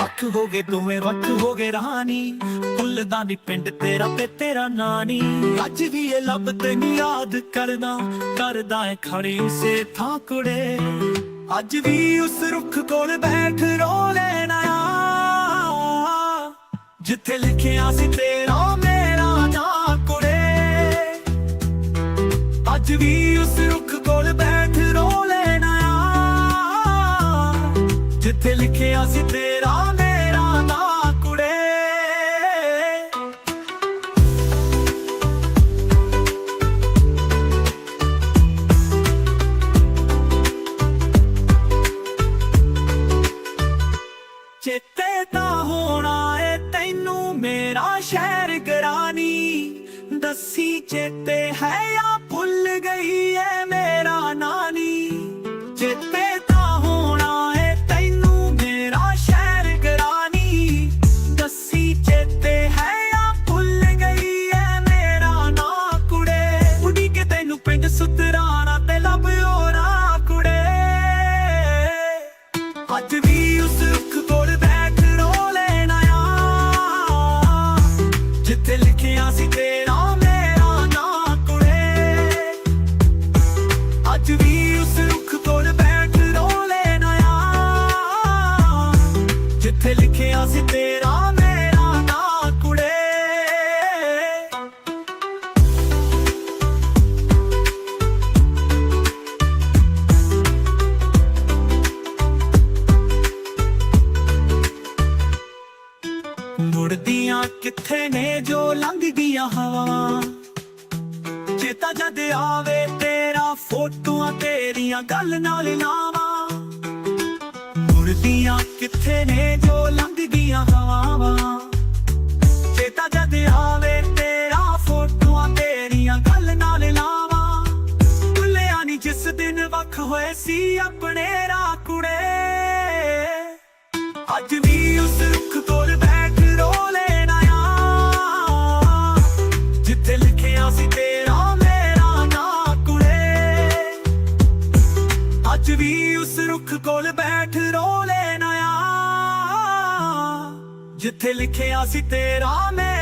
ਵੱਖ ਹੋ ਗਏ ਦੋਵੇਂ, ਵੱਖ ਹੋ ਗਏ ਰਾਣੀ। ਫੁੱਲਦਾ ਨੀ ਪਿੰਡ ਤੇਰਾ ਤੇ ਤੇਰਾ ਨਾਨੀ। ਅੱਜ ਵੀ ਇਹ ਲੱਭ ਤੈਨੂੰ ਯਾਦ ਕਰਦਾ। ਕਰਦਾ ਏ ਖੜੀ ਸੇ ਥਾਂ ਕੁੜੇ। ਅੱਜ ਵੀ ਉਸ ਰੁੱਖ ਕੋਲ ਬੈਠ ਰੋ ਲੈਣਾ ਜਿੱਥੇ ਲਿਖਿਆ ਸੀ ਤੇਰਾ ਮੇਰਾ ਨਾਂ ਕੁੜੇ। ਅੱਜ ਵੀ ਉਸ ਰੁੱਖ ਕੋਲ ਬੈਠ ਰੋ ਲੈਣਾ ਜਿੱਥੇ ਲਿਖਿਆ ਸੀ ਤੇਰਾ ਸ਼ਹਿਰ ਗਰਾਨੀ ਦੱਸੀ ਚੇਤੇ ਹੈ ਜਾਂ ਭੁੱਲ ਗਈ ਏ? ਮੁੜਦੀਆਂ ਕਿੱਥੇ ਨੇ ਜੋ ਲੰਘ ਗਈਆਂ ਹਵਾ ਚੇਤਾ ਜਦ ਆਵੇ ਤੇਰਾ ਫੋਟੋਆਂ ਤੇਰੀਆਂ ਗੱਲ ਨਾਲ ਲਾਵਾਂ। ਮੁੜਦੀਆਂ ਕਿੱਥੇ ਨੇ ਜੋ ਲੰਘ ਹਵਾਵਾਂ? ਚੇਤਾ ਜਦ ਆਵੇ ਤੇਰਾ ਫੋਟੋਆਂ ਤੇਰੀਆਂ ਗੱਲ ਨਾਲ ਲਾਵਾਂ। ਭੁੱਲਿਆ ਨੀ ਜਿਸ ਦਿਨ ਵੱਖ ਹੋਏ ਸੀ ਆਪਣੇ ਰਾਹ ਕੁੜੇ। ਅੱਜ ਵੀ ਰੁੱਖ ਕੋਲ ਬੈਠ ਰੋ ਲੈਣਾ ਜਿੱਥੇ ਲਿਖਿਆ ਸੀ ਤੇਰਾ ਮੇਰਾ